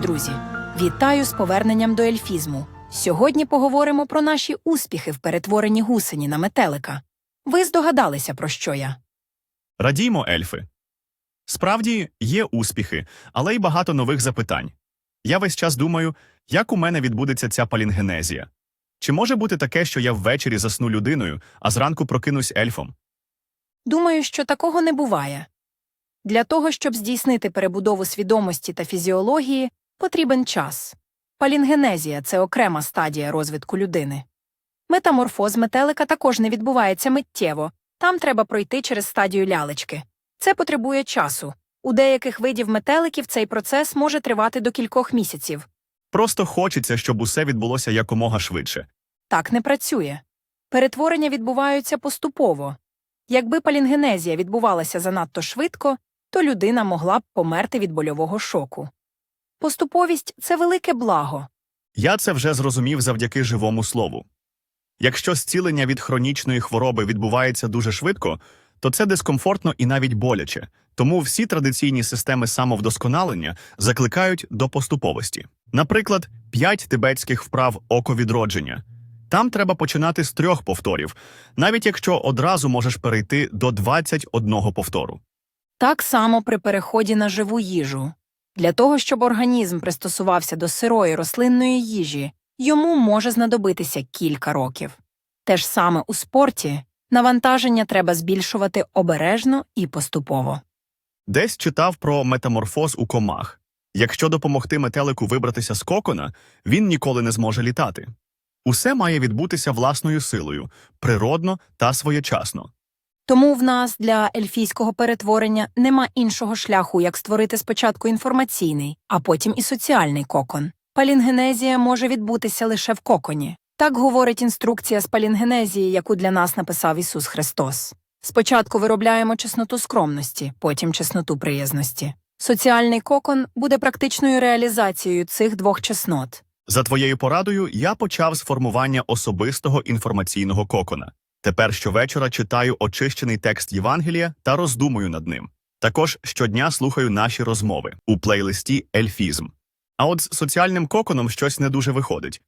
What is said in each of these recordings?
друзі! Вітаю з поверненням до ельфізму. Сьогодні поговоримо про наші успіхи в перетворенні гусені на метелика. Ви здогадалися, про що я? Радіймо, ельфи. Справді є успіхи, але й багато нових запитань. Я весь час думаю, як у мене відбудеться ця палінгенезія. Чи може бути таке, що я ввечері засну людиною, а зранку прокинусь ельфом? Думаю, що такого не буває. Для того, щоб здійснити перебудову свідомості та фізіології, потрібен час. Палінгенезія це окрема стадія розвитку людини. Метаморфоз метелика також не відбувається миттєво, там треба пройти через стадію лялечки. Це потребує часу. У деяких видів метеликів цей процес може тривати до кількох місяців. Просто хочеться, щоб усе відбулося якомога швидше. Так не працює. Перетворення відбуваються поступово. Якби палінгенезія відбувалася занадто швидко, то людина могла б померти від больового шоку. Поступовість це велике благо. Я це вже зрозумів завдяки живому слову. Якщо зцілення від хронічної хвороби відбувається дуже швидко, то це дискомфортно і навіть боляче, тому всі традиційні системи самовдосконалення закликають до поступовості. Наприклад, п'ять тибетських вправ оковідродження. Там треба починати з трьох повторів, навіть якщо одразу можеш перейти до 21 повтору. Так само при переході на живу їжу. Для того, щоб організм пристосувався до сирої рослинної їжі, йому може знадобитися кілька років. Те ж саме у спорті навантаження треба збільшувати обережно і поступово. Десь читав про метаморфоз у комах. Якщо допомогти метелику вибратися з кокона, він ніколи не зможе літати. Усе має відбутися власною силою, природно та своєчасно. Тому в нас для ельфійського перетворення нема іншого шляху, як створити спочатку інформаційний, а потім і соціальний кокон. Палінгенезія може відбутися лише в коконі. Так говорить інструкція з палінгенезії, яку для нас написав Ісус Христос. Спочатку виробляємо чесноту скромності, потім чесноту приязності. Соціальний кокон буде практичною реалізацією цих двох чеснот. За твоєю порадою я почав з формування особистого інформаційного кокона. Тепер щовечора читаю очищений текст Євангелія та роздумую над ним. Також щодня слухаю наші розмови у плейлисті Ельфізм. А от з соціальним коконом щось не дуже виходить.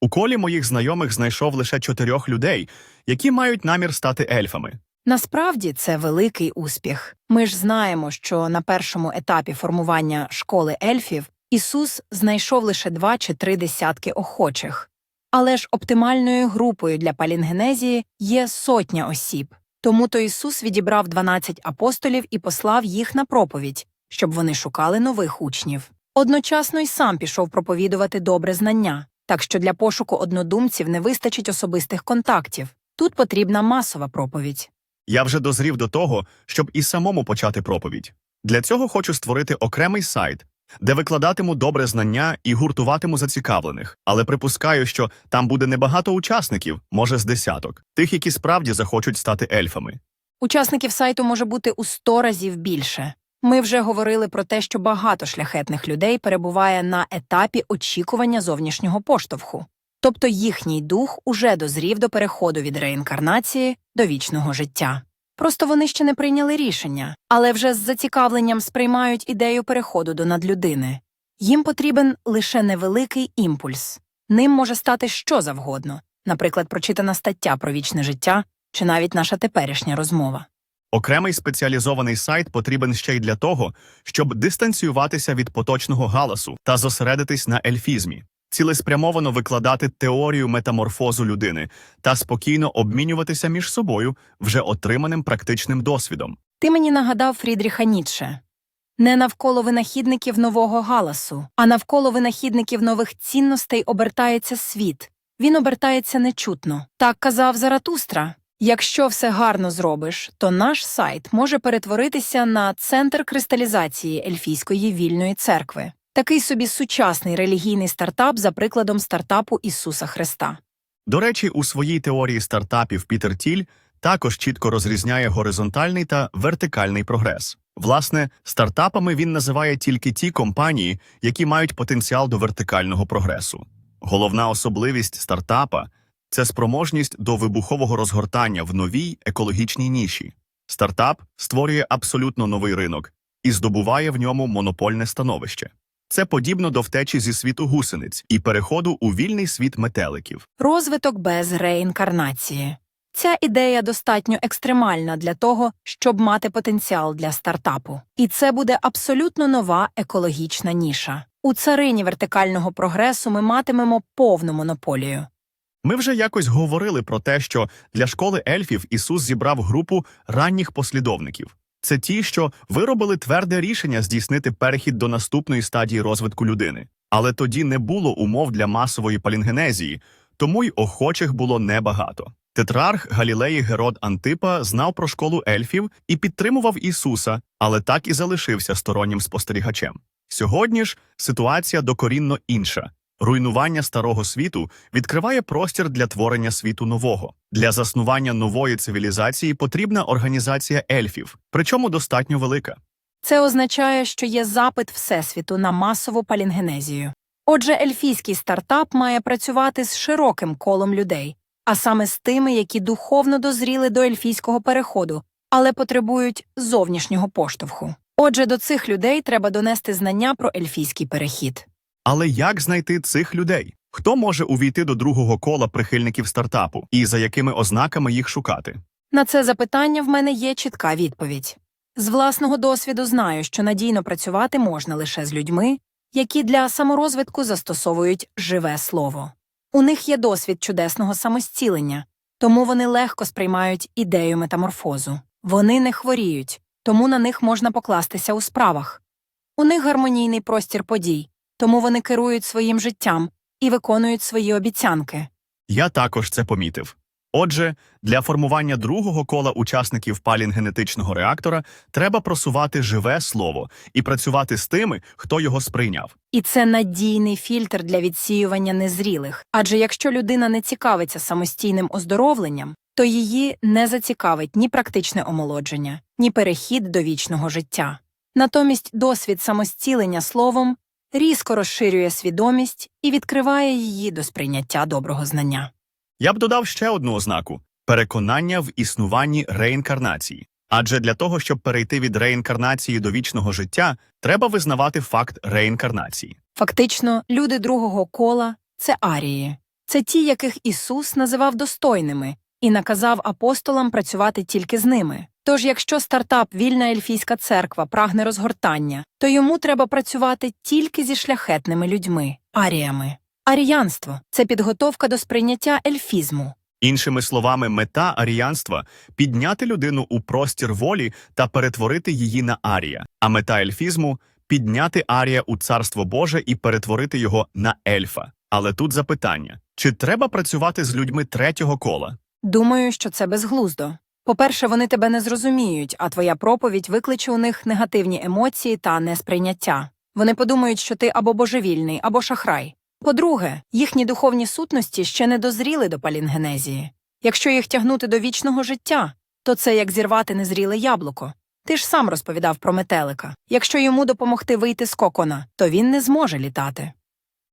У колі моїх знайомих знайшов лише чотирьох людей, які мають намір стати ельфами. Насправді це великий успіх. Ми ж знаємо, що на першому етапі формування школи ельфів Ісус знайшов лише два чи три десятки охочих. Але ж оптимальною групою для палінгенезії є сотня осіб. Тому то Ісус відібрав 12 апостолів і послав їх на проповідь, щоб вони шукали нових учнів. Одночасно й сам пішов проповідувати добре знання, так що для пошуку однодумців не вистачить особистих контактів. Тут потрібна масова проповідь. Я вже дозрів до того, щоб і самому почати проповідь. Для цього хочу створити окремий сайт, де викладатиму добре знання і гуртуватиму зацікавлених, але припускаю, що там буде небагато учасників, може з десяток, тих, які справді захочуть стати ельфами. Учасників сайту може бути у 100 разів більше. Ми вже говорили про те, що багато шляхетних людей перебуває на етапі очікування зовнішнього поштовху. Тобто їхній дух уже дозрів до переходу від реінкарнації до вічного життя. Просто вони ще не прийняли рішення, але вже з зацікавленням сприймають ідею переходу до надлюдини. Їм потрібен лише невеликий імпульс. Ним може стати що завгодно, наприклад, прочитана стаття про вічне життя чи навіть наша теперішня розмова. Окремий спеціалізований сайт потрібен ще й для того, щоб дистанціюватися від поточного галасу та зосередитись на ельфізмі, цілеспрямовано викладати теорію метаморфозу людини та спокійно обмінюватися між собою вже отриманим практичним досвідом. Ти мені нагадав Фрідріха Ніцше. Не навколо винахідників нового галасу, а навколо винахідників нових цінностей обертається світ. Він обертається нечутно. Так казав Заратустра. Якщо все гарно зробиш, то наш сайт може перетворитися на центр кристалізації ельфійської вільної церкви. Такий собі сучасний релігійний стартап за прикладом стартапу Ісуса Христа. До речі, у своїй теорії стартапів Пітер Тіль також чітко розрізняє горизонтальний та вертикальний прогрес. Власне, стартапами він називає тільки ті компанії, які мають потенціал до вертикального прогресу. Головна особливість стартапа це спроможність до вибухового розгортання в новій екологічній ніші. Стартап створює абсолютно новий ринок і здобуває в ньому монопольне становище. Це подібно до втечі зі світу гусениць і переходу у вільний світ метеликів. Розвиток без реінкарнації. Ця ідея достатньо екстремальна для того, щоб мати потенціал для стартапу. І це буде абсолютно нова екологічна ніша. У царині вертикального прогресу ми матимемо повну монополію. Ми вже якось говорили про те, що для школи ельфів Ісус зібрав групу ранніх послідовників. Це ті, що виробили тверде рішення здійснити перехід до наступної стадії розвитку людини. Але тоді не було умов для масової палінгенезії, тому й охочих було небагато. Тетрарх Галілеї Герод Антипа знав про школу ельфів і підтримував Ісуса, але так і залишився стороннім спостерігачем. Сьогодні ж ситуація докорінно інша. Руйнування старого світу відкриває простір для творення світу нового. Для заснування нової цивілізації потрібна організація ельфів, причому достатньо велика. Це означає, що є запит Всесвіту на масову палінгенезію. Отже, ельфійський стартап має працювати з широким колом людей, а саме з тими, які духовно дозріли до ельфійського переходу, але потребують зовнішнього поштовху. Отже, до цих людей треба донести знання про ельфійський перехід. Але як знайти цих людей? Хто може увійти до другого кола прихильників стартапу і за якими ознаками їх шукати? На це запитання в мене є чітка відповідь. З власного досвіду знаю, що надійно працювати можна лише з людьми, які для саморозвитку застосовують живе слово. У них є досвід чудесного самостілення, тому вони легко сприймають ідею метаморфозу. Вони не хворіють, тому на них можна покластися у справах. У них гармонійний простір подій, тому вони керують своїм життям і виконують свої обіцянки. Я також це помітив. Отже, для формування другого кола учасників палінгенетичного реактора треба просувати живе слово і працювати з тими, хто його сприйняв. І це надійний фільтр для відсіювання незрілих. Адже якщо людина не цікавиться самостійним оздоровленням, то її не зацікавить ні практичне омолодження, ні перехід до вічного життя. Натомість досвід самостілення словом різко розширює свідомість і відкриває її до сприйняття доброго знання. Я б додав ще одну ознаку переконання в існуванні реінкарнації. Адже для того, щоб перейти від реінкарнації до вічного життя, треба визнавати факт реінкарнації. Фактично, люди другого кола це арії, це ті, яких Ісус називав достойними і наказав апостолам працювати тільки з ними. Тож, якщо стартап Вільна Ельфійська церква прагне розгортання, то йому треба працювати тільки зі шляхетними людьми, аріями. Аріянство це підготовка до сприйняття ельфізму. Іншими словами, мета аріянства підняти людину у простір волі та перетворити її на арія, а мета ельфізму підняти арія у царство Боже і перетворити його на ельфа. Але тут запитання: чи треба працювати з людьми третього кола? Думаю, що це безглуздо. По-перше, вони тебе не зрозуміють, а твоя проповідь викличе у них негативні емоції та несприйняття. Вони подумають, що ти або божевільний, або шахрай. По-друге, їхні духовні сутності ще не дозріли до палінгенезії. Якщо їх тягнути до вічного життя, то це як зірвати незріле яблуко. Ти ж сам розповідав про метелика. Якщо йому допомогти вийти з кокона, то він не зможе літати.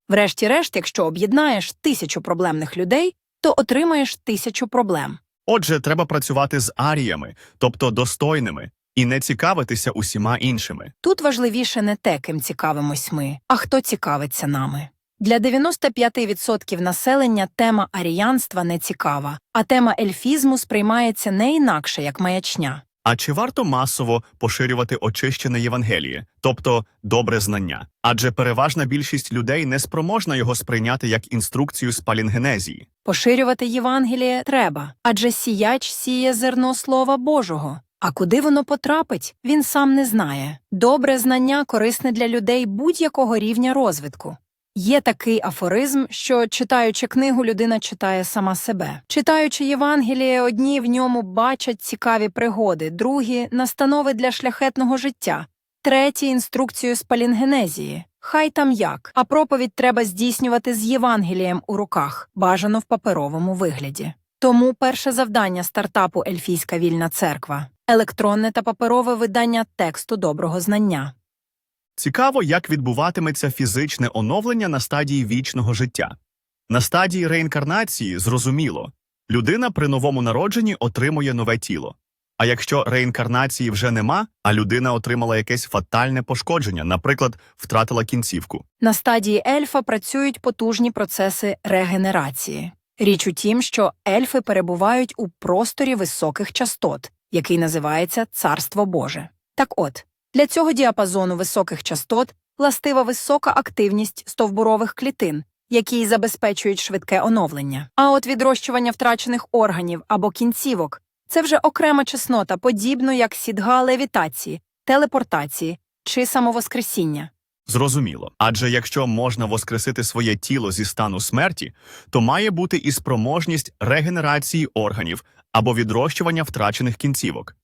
Врешті-решт, якщо об'єднаєш тисячу проблемних людей, то отримаєш тисячу проблем. Отже, треба працювати з аріями, тобто достойними, і не цікавитися усіма іншими. Тут важливіше не те, ким цікавимось ми, а хто цікавиться нами. Для 95% населення тема аріянства не цікава, а тема ельфізму сприймається не інакше як маячня. А чи варто масово поширювати очищене Євангеліє, тобто добре знання? Адже переважна більшість людей не спроможна його сприйняти як інструкцію з палінгенезії. Поширювати Євангеліє треба, адже сіяч сіє зерно Слова Божого. А куди воно потрапить, він сам не знає. Добре знання корисне для людей будь-якого рівня розвитку. Є такий афоризм, що читаючи книгу, людина читає сама себе. Читаючи Євангеліє, одні в ньому бачать цікаві пригоди, другі настанови для шляхетного життя, треті інструкцію з палінгенезії. Хай там як, а проповідь треба здійснювати з Євангелієм у руках, бажано в паперовому вигляді. Тому перше завдання стартапу Ельфійська вільна церква електронне та паперове видання тексту доброго знання. Цікаво, як відбуватиметься фізичне оновлення на стадії вічного життя. На стадії реінкарнації зрозуміло, людина при новому народженні отримує нове тіло. А якщо реінкарнації вже нема, а людина отримала якесь фатальне пошкодження, наприклад, втратила кінцівку. На стадії ельфа працюють потужні процеси регенерації. Річ у тім, що ельфи перебувають у просторі високих частот, який називається Царство Боже. Так от, для цього діапазону високих частот властива висока активність стовбурових клітин, які забезпечують швидке оновлення. А от відрощування втрачених органів або кінцівок це вже окрема чеснота, подібно як сідга левітації, телепортації чи самовоскресіння. Зрозуміло. Адже якщо можна воскресити своє тіло зі стану смерті, то має бути і спроможність регенерації органів або відрощування втрачених кінцівок.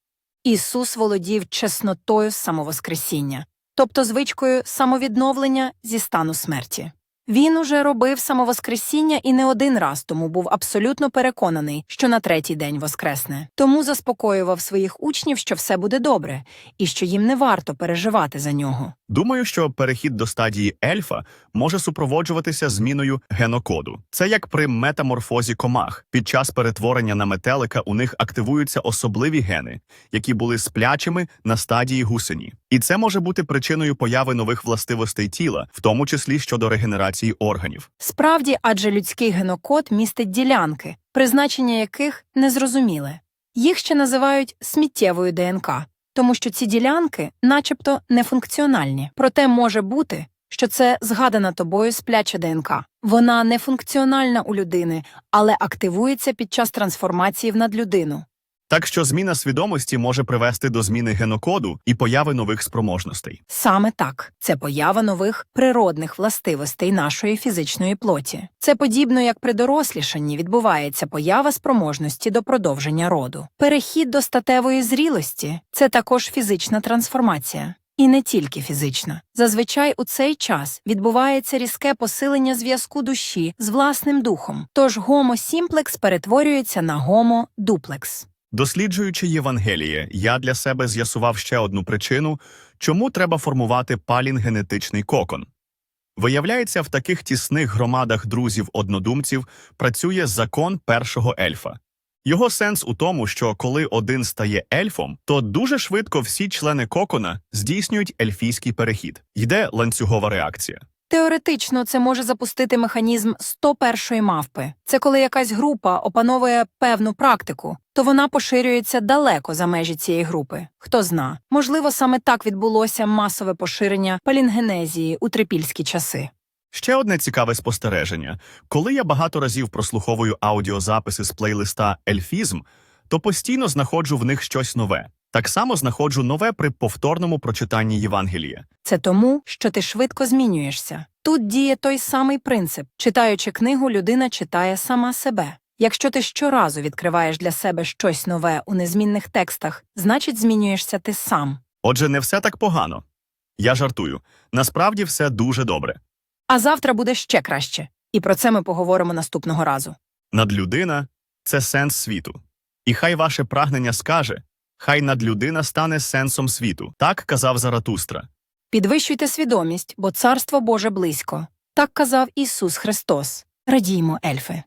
Ісус володів чеснотою самовоскресіння, тобто звичкою самовідновлення зі стану смерті. Він уже робив самовоскресіння і не один раз, тому був абсолютно переконаний, що на третій день воскресне. Тому заспокоював своїх учнів, що все буде добре, і що їм не варто переживати за нього. Думаю, що перехід до стадії ельфа може супроводжуватися зміною генокоду. Це як при метаморфозі комах. Під час перетворення на метелика у них активуються особливі гени, які були сплячими на стадії гусені. І це може бути причиною появи нових властивостей тіла, в тому числі щодо регенерації органів. Справді, адже людський генокод містить ділянки, призначення яких незрозуміле. Їх ще називають сміттєвою ДНК, тому що ці ділянки начебто нефункціональні. Проте може бути, що це згадана тобою спляча ДНК. Вона нефункціональна у людини, але активується під час трансформації в надлюдину. Так що зміна свідомості може привести до зміни генокоду і появи нових спроможностей. Саме так це поява нових природних властивостей нашої фізичної плоті. Це подібно як при дорослішанні відбувається поява спроможності до продовження роду. Перехід до статевої зрілості це також фізична трансформація. І не тільки фізична. Зазвичай у цей час відбувається різке посилення зв'язку душі з власним духом, тож гомо сімплекс перетворюється на гомо дуплекс. Досліджуючи Євангеліє, я для себе з'ясував ще одну причину, чому треба формувати палінгенетичний кокон. Виявляється, в таких тісних громадах друзів-однодумців працює закон першого ельфа. Його сенс у тому, що коли один стає ельфом, то дуже швидко всі члени кокона здійснюють ельфійський перехід. Йде ланцюгова реакція. Теоретично це може запустити механізм 101-ї мавпи. Це коли якась група опановує певну практику, то вона поширюється далеко за межі цієї групи. Хто зна, можливо, саме так відбулося масове поширення палінгенезії у трипільські часи. Ще одне цікаве спостереження: коли я багато разів прослуховую аудіозаписи з плейлиста Ельфізм, то постійно знаходжу в них щось нове. Так само знаходжу нове при повторному прочитанні Євангелія. Це тому, що ти швидко змінюєшся. Тут діє той самий принцип. Читаючи книгу, людина читає сама себе. Якщо ти щоразу відкриваєш для себе щось нове у незмінних текстах, значить змінюєшся ти сам. Отже, не все так погано. Я жартую. Насправді все дуже добре. А завтра буде ще краще. І про це ми поговоримо наступного разу. Надлюдина це сенс світу. І хай ваше прагнення скаже, хай надлюдина стане сенсом світу. Так казав Заратустра. Підвищуйте свідомість, бо царство Боже близько. Так казав Ісус Христос. Радіймо, ельфи.